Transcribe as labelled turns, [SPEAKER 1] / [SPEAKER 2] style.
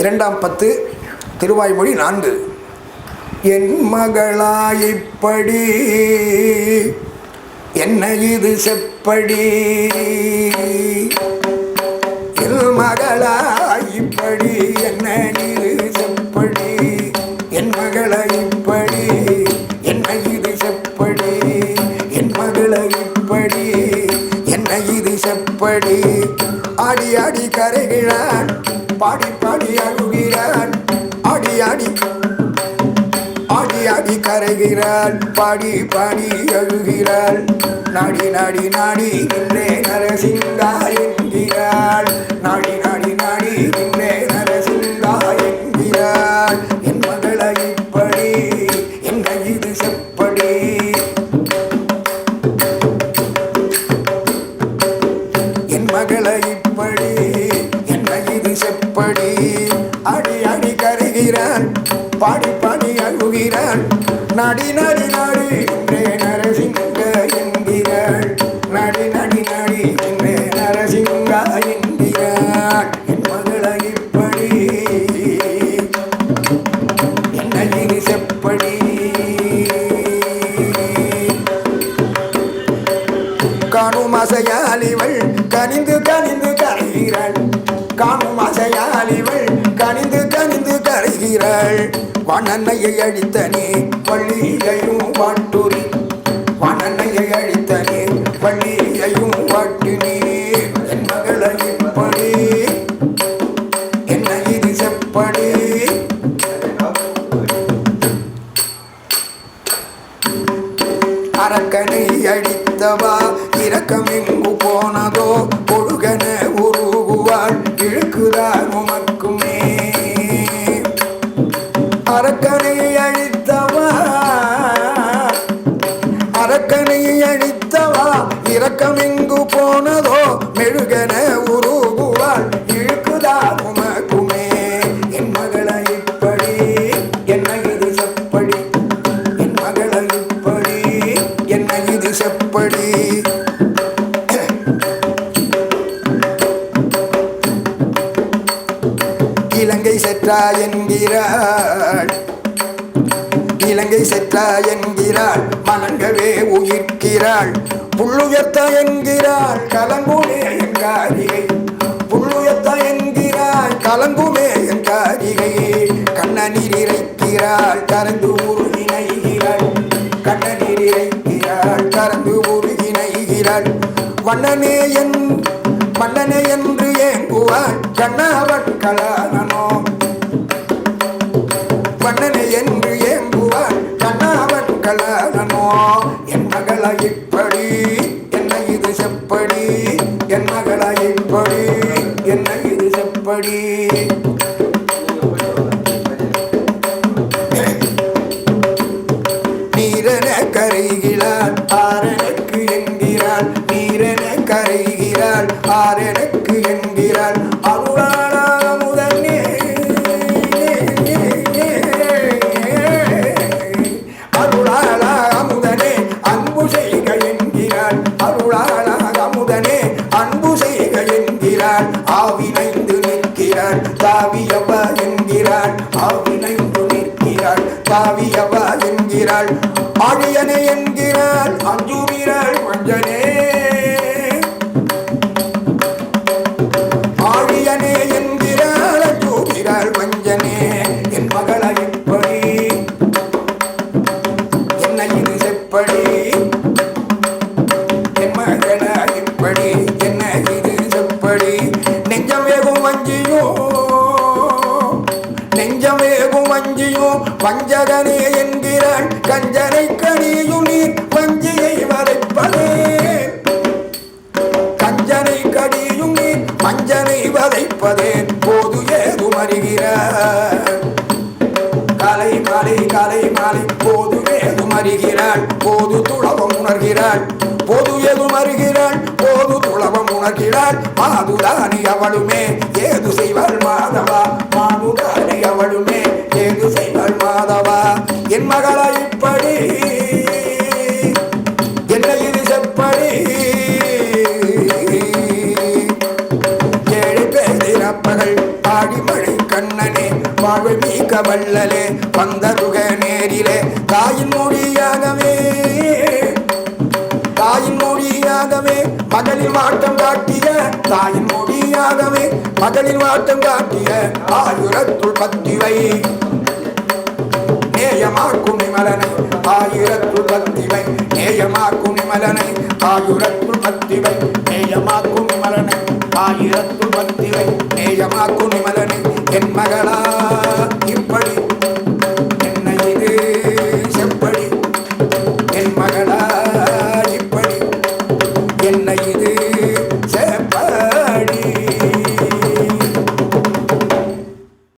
[SPEAKER 1] இரண்டாம் பத்து திருவாய்மொழி நான்கு. என் மகளாயிப்படி என்ன இது செப்படி? என் மகளாயிப்படி என்ன இது செப்படி? என் மகளாயிப்படி என்ன இது செப்படி? என் மகளாயிப்படி என்ன இது செப்படி? ஆடி ஆடி கரைகிறான் பாடி பாடி அழுகிறான். ஆடி ஆடி ஆடி ஆடி கரைகிறாள் பாடி பாடி அழுகிறாள் நாடி நாடி நாடி நின்றே கருகிறான் பாடி பாடி அழுகிறான். நாடி நாடி நாடி என்றே நரசிங்க என்கிறாள். நாடி நாடி நாடி என்றே நரசிங்கா என்கிறாள். என் மகளை இப்படி? என்ன இது செப்படி? காணும் அசையாலிவள் கனிந்து கனிந்து கரைகிறாள். காணும் அசையாலிவள் கனிந்து கனிந்து கரைகிறாள் வண்ணனையை அழித்தனே வள்ளியையும் அரக்கனை அழித்தவா இரக்கமெங்கு போனதோ? மெழுகன உருகுவாள். இழுக்குதா உமக்குமே? என் மகளை இப்படி என்ன இது செப்படி? என் மகளை இப்படி என்ன இது செப்படி? இலங்கை செற்றா என்கிறாள். இலங்கை செற்றா என்கிறாள் மலங்களே உயிர்க்கிறாள். புள்ளுயர்த்த என்கிறாள் கலங்குமே என் காரிகை. புள்ளுயர்த்த என்கிறாள் கலங்குமே என் காரிகை. கண்ணநீர் இறைக்கிறாள் கரந்து உருகிணைகிறாள் கண்ணநீர் இறைக்கிறாள் கரந்து உருகிணைகிறாள் வண்ணனே என் மன்னனே என்று ஏங்குவாள் கண்ணாவன் கலானனோ வண்ணனை என்று ஏங்குவாள் கண்ணாவன் என் மகளை இப்படி என்ன இது செப்படி? என் மகளை இப்படி என்ன இது செப்படி? நீரன கரைகிறாள் ஆரனுக்கு என்கிறாள். நீரன கரைகிறாள் ஆரனுக்கு என்கிறாள். அருளாளா என்கிறாள் ஆவினைந்து நிற்கிறாள் தாவியவ என்கிறாள் ஆழியனே என்கிறாள் அஞ்சுகிறாள் மஞ்சனே. ஆழியனே என்கிறாள் அஞ்சுகிறாள் மஞ்சனே என் மகளை எப்படி? இது செப்படி என் வஞ்சகனே என்கிறாள் கஞ்சனை கடியும் நீர் வஞ்சியை வதைப்பதே. கஞ்சனை கடியும் நீர் மஞ்சனை வதைப்பதே போது ஏதும் அறிகிறார் காலை மாலை கலை மாலை போது ஏதும் அறிகிறாள் போது துளவம் உணர்கிறாள் போது ஏதும் அறிகிறாள் போது துளவம் உணர்கிறாள் மாதுதானி அவளுமே ஏது செய்வாள் மாதம் வள்ளலே வந்தருக நேரிலே. தாயின் மொழியாகவே தாயின் மொழியாகவே மகளிர் மாட்டம் காட்டிய தாயின் மொழியாகவே மகளிர் மாட்டம் காட்டிய ஆயுரத்துள் பத்திவை. நேயமாக்கும் நிமலனை ஆயிரத்துள் பத்திவை. நேயமாக்கும் நிமலனை ஆயுரத்துள் பத்திவை. நேயமாக்கும் நிமலனை ஆயிரத்துள் பத்திவை. நேயமாக்கும் நிமலனை என் மகளா